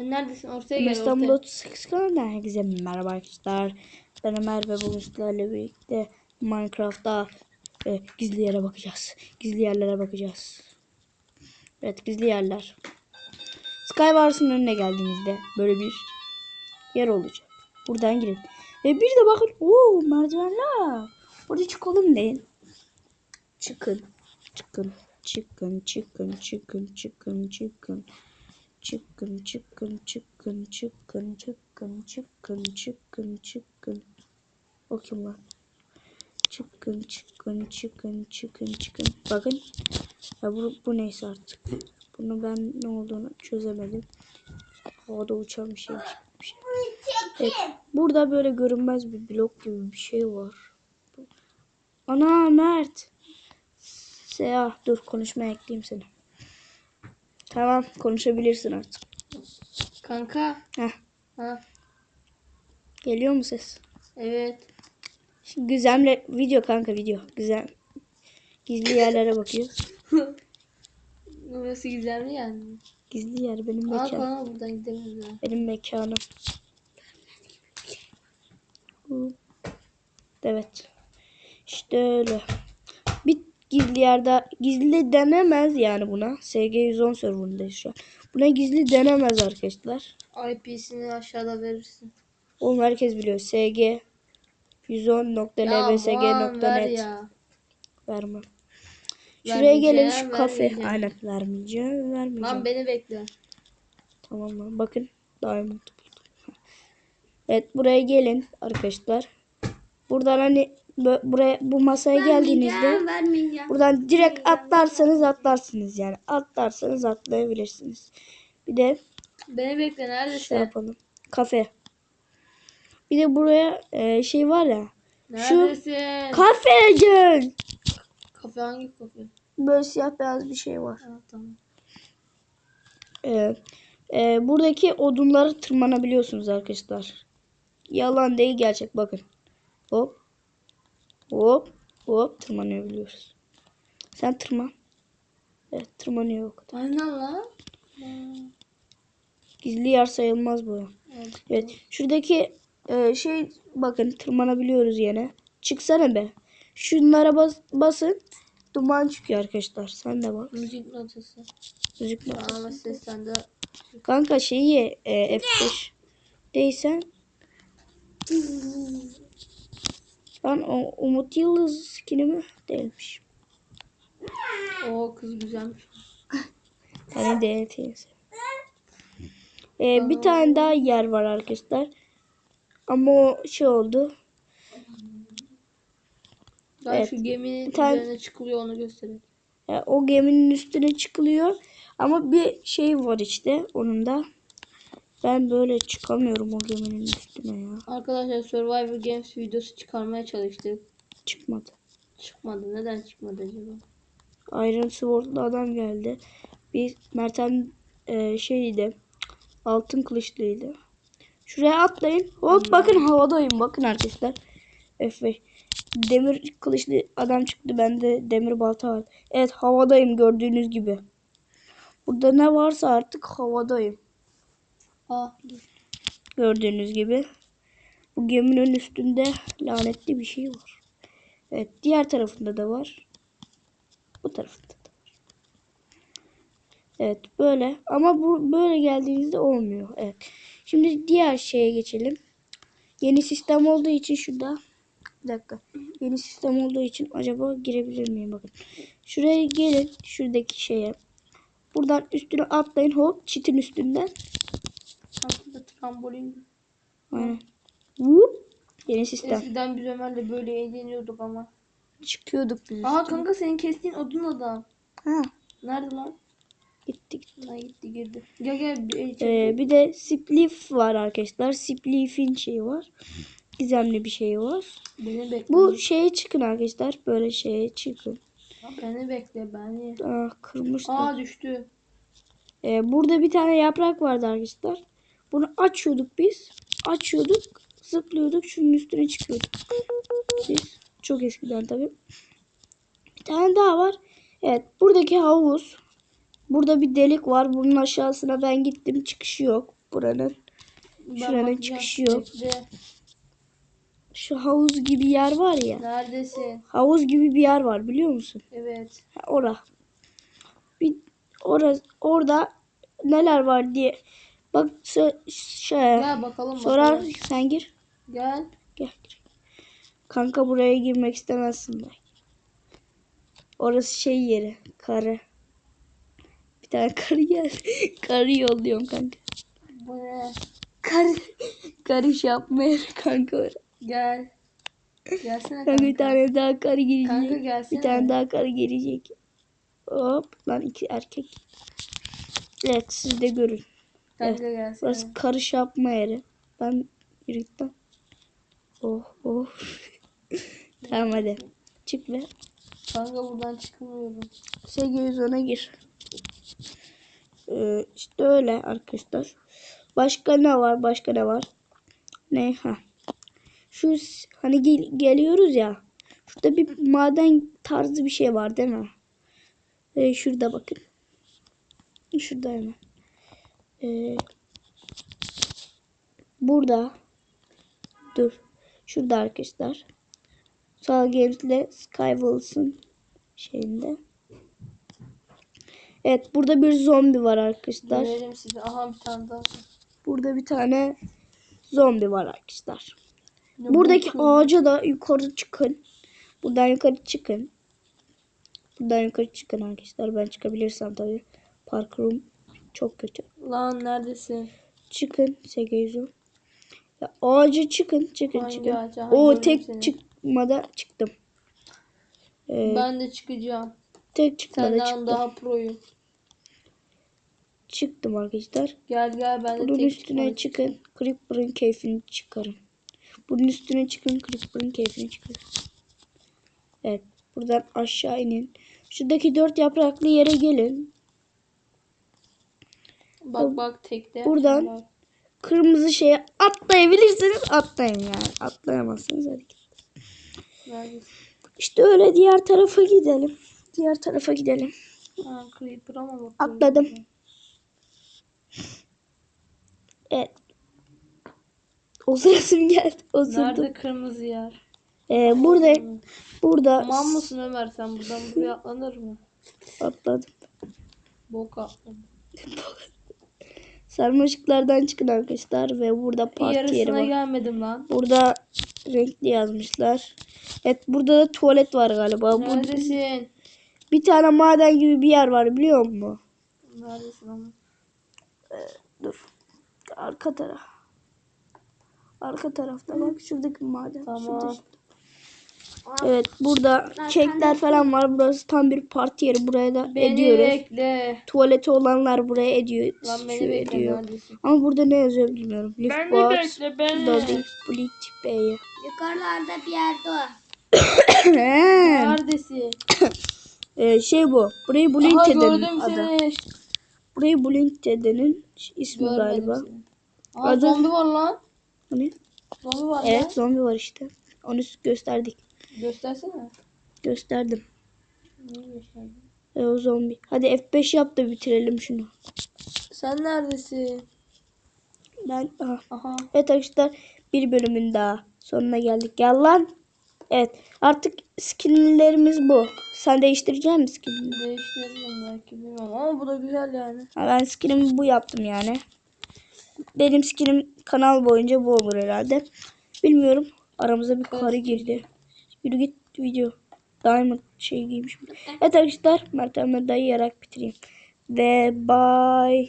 Neredesin? Ortaya gel İstanbul ortaya. 38 kanalından herkese merhaba arkadaşlar. Ben Ömer ve bugün sizlerle birlikte Minecraft'ta e, gizli yere bakacağız. Gizli yerlere bakacağız. Evet gizli yerler. Skywars'ın önüne geldiğinizde böyle bir yer olacak. Buradan girin. Ve bir de bakın ooo merdivenler. Orada çıkalım deyin. Çıkın. Çıkın. Çıkın. Çıkın. Çıkın. Çıkın. Çıkın. Çıkın çıkın çıkın çıkın çıkın çıkın çıkın çıkın. O kim lan? Çıkın çıkın çıkın çıkın çıkın. Bakın. Ya bu, bu neyse artık. Bunu ben ne olduğunu çözemedim. Havada uçan bir şeymiş. Bir şey. Evet, burada böyle görünmez bir blok gibi bir şey var. Ana Mert. Seyah dur konuşmaya ekleyeyim seni. Tamam konuşabilirsin artık. Kanka. Heh, Ha. geliyor mu ses? Evet. Şimdi Gizem'le video kanka video. Güzel. Gizli yerlere bakıyor. Burası güzeldi yani. Gizli yer benim Aa mekanım. kanka buradan gidemeyiz ya. Benim mekanım. Evet. İşte öyle. Gizli yerde gizli denemez yani buna. SG110 serverındayız şu an. Buna gizli denemez arkadaşlar. IP'sini aşağıda verirsin. Oğlum herkes biliyor. SG Ya Muhan, ver 110.lbsg.net ya. Vermem. Şuraya gelin şu kafe. Aynen vermeyeceğim. Vermeyeceğim. Lan beni bekle. Tamam lan. Bakın. Diamond. Evet buraya gelin arkadaşlar. Buradan hani buraya bu masaya geldiğinizde buradan direkt atlarsanız atlarsınız yani. Atlarsanız atlayabilirsiniz. Bir de Beni bekle şey neredesin? yapalım. Kafe. Bir de buraya e, şey var ya. Neredesin? Kafe gel. kafe hangi kafe? Böyle siyah beyaz bir şey var. Ha, tamam. Evet. Ee, buradaki odunları tırmanabiliyorsunuz arkadaşlar. Yalan değil gerçek bakın. Hop. Hop. Hop tırmanabiliyoruz. Sen tırman. Evet tırmanıyor o kadar. Aynen lan. Gizli yer sayılmaz bu. Evet. Evet. Şuradaki e, şey bakın tırmanabiliyoruz yine. Çıksana be. Şunlara bas, basın. Duman çıkıyor arkadaşlar. Sen de bak. Müzik notası. Müzik mi? Ama ses sende. Kanka şeyi e, F5 değilsen Lan o Umut Yıldız skini mi? Değilmiş. O kız güzelmiş. Yani DNT'si. Ee, bir tane daha yer var arkadaşlar. Ama o şey oldu. Ben Evet. şu geminin Bir tane- üzerine çıkılıyor onu göstereyim. Ya, o geminin üstüne çıkılıyor. Ama bir şey var işte onun da. Ben böyle çıkamıyorum o geminin üstüne ya. Arkadaşlar Survivor Games videosu çıkarmaya çalıştık. Çıkmadı. Çıkmadı. Neden çıkmadı acaba? Iron Sword'lu adam geldi. Bir Mert'en e, şeydi. Altın kılıçlıydı. Şuraya atlayın. Hop bakın havadayım. Bakın arkadaşlar. F5. Demir kılıçlı adam çıktı. Bende demir balta var. Evet havadayım gördüğünüz gibi. Burada ne varsa artık havadayım. Aa, Gördüğünüz gibi. Bu geminin üstünde lanetli bir şey var. Evet diğer tarafında da var. Bu tarafında da var. Evet böyle ama bu böyle geldiğinizde olmuyor. Evet. Şimdi diğer şeye geçelim. Yeni sistem olduğu için şurada bir dakika. Yeni sistem olduğu için acaba girebilir miyim bakın. Şuraya gelin şuradaki şeye. Buradan üstüne atlayın hop çitin üstünden. Altında trambolin. Aynen. Yeni sistem. Eskiden biz Ömer'le böyle eğleniyorduk ama. Çıkıyorduk biz. Aha üstüne. kanka senin kestiğin odun adam. Ha, Nerede lan? gittik. Ha gitti girdi. Gel gel. Bir, Ee, bir de spliff var arkadaşlar. Spliff'in şeyi var. Gizemli bir şey var. Beni bekle. Bu şeye çıkın arkadaşlar. Böyle şeye çıkın. Beni bekle beni. Aa, kırmışlar. Aa düştü. Ee, burada bir tane yaprak vardı arkadaşlar. Bunu açıyorduk biz. Açıyorduk. Zıplıyorduk. Şunun üstüne çıkıyorduk. Biz. Çok eskiden tabii. Bir tane daha var. Evet. Buradaki havuz. Burada bir delik var. Bunun aşağısına ben gittim. Çıkışı yok. buranın. Şuranın çıkışı yok. Şu havuz gibi yer var ya. Neredesin? Havuz gibi bir yer var biliyor musun? Evet. Ha, ora. Bir orası orada neler var diye bak şey Gel bakalım sorar bakalım. sen gir. Gel. Gel. Kanka buraya girmek istemezsin belki. Orası şey yeri. Karı. Bir tane karı gel. karı yolluyorum kanka. Bu ne? Karı. Karı şey yapma yeri kanka. Gel. Gelsene Kanka bir tane daha karı gelecek. Kanka gelsene. Bir tane daha karı gelecek. Hop lan iki erkek. Evet siz de görün. Kanka gelsene. Burası karış yapma yeri. Ben yürüttüm. Oh oh. tamam hadi. Çık be. Kanka buradan çıkmıyorum. SG ona gir. Ee, işte öyle arkadaşlar. Başka ne var? Başka ne var? Ne? Ha. Şu hani gel- geliyoruz ya. Şurada bir maden tarzı bir şey var değil mi? Ee, şurada bakın. Şurada hemen. Ee, burada. Dur. Şurada arkadaşlar. Sağ Games ile Skywalls'ın şeyinde. Evet burada bir zombi var arkadaşlar. Görelim sizi. Aha bir tane daha. Burada bir tane zombi var arkadaşlar. Ne Buradaki bu? ağaca da yukarı çıkın. Buradan yukarı çıkın. Buradan yukarı çıkın arkadaşlar. Ben çıkabilirsem tabii. Parkurum çok kötü. Lan neredesin? Çıkın Segezo. Ya ağaca çıkın. Çıkın Hangi çıkın. ağaca? O tek seni. çıkmada çıktım. Ee, Ben de çıkacağım. tek çıkmada Senden çıktım. daha proyum. Çıktım arkadaşlar. Gel gel ben de Bunun tek üstüne çıkmak çıkın. Creeper'ın keyfini çıkarın. Bunun üstüne çıkın. Creeper'ın keyfini çıkarın. Evet. Buradan aşağı inin. Şuradaki dört yapraklı yere gelin. Bak bak tekte. Buradan- Bak. Kırmızı şeye atlayabilirsiniz. Atlayın yani. Atlayamazsınız. Hadi. Neredesin? İşte öyle diğer tarafa gidelim. Diğer tarafa gidelim. Ha creeper ama bak. Atladım. Evet. O sırasım geldi. O. Nerede kırmızı yer? Ee, burada burada Aman mısın Ömer sen buradan buraya atlanır mı? atladım. Bok atladım. Sarmaşıklardan çıkın arkadaşlar ve burada parti yeri var. gelmedim lan. Burada renkli yazmışlar. Evet burada da tuvalet var galiba. Neredesin? bir tane maden gibi bir yer var biliyor musun? Neredesin ama? Dur. Arka taraf. Arka tarafta bak şuradaki maden. Tamam. Şurada. Evet burada kekler falan var. Burası tam bir parti yeri. Buraya da Beni ediyoruz. bekle. Tuvaleti olanlar buraya ediyor. Lan beni bekle ediyor. neredesin? Ama burada ne yazıyor bilmiyorum. Lift Beni box, bekle beni. Dodi, Split, B'ye. Yukarılarda bir yerde o. Neredesin? Ee, şey bu. Burayı Bulinte'denin gördüm adı. seni. Burayı Bulinte'denin ismi Görmedim galiba. seni. Aha Adı- zombi var lan. Hani? Zombi var Evet lan. zombi var işte. Onu gösterdik. Göstersene. Gösterdim. Neyi gösterdin? E, o zombi. Hadi F5 yap da bitirelim şunu. Sen neredesin? Ben aha. Aha. Evet arkadaşlar bir bölümün daha sonuna geldik. Gel lan. Evet artık skinlerimiz bu. Sen değiştirecek misin skinini? Değiştiririm belki bilmiyorum ama bu da güzel yani. Ha, ben skinimi bu yaptım yani. Benim skinim kanal boyunca bu olur herhalde. Bilmiyorum. Aramıza bir karı girdi. Yürü git video. Diamond şey giymişim. Evet arkadaşlar Mert Ömer dayayarak bitireyim. Ve bye.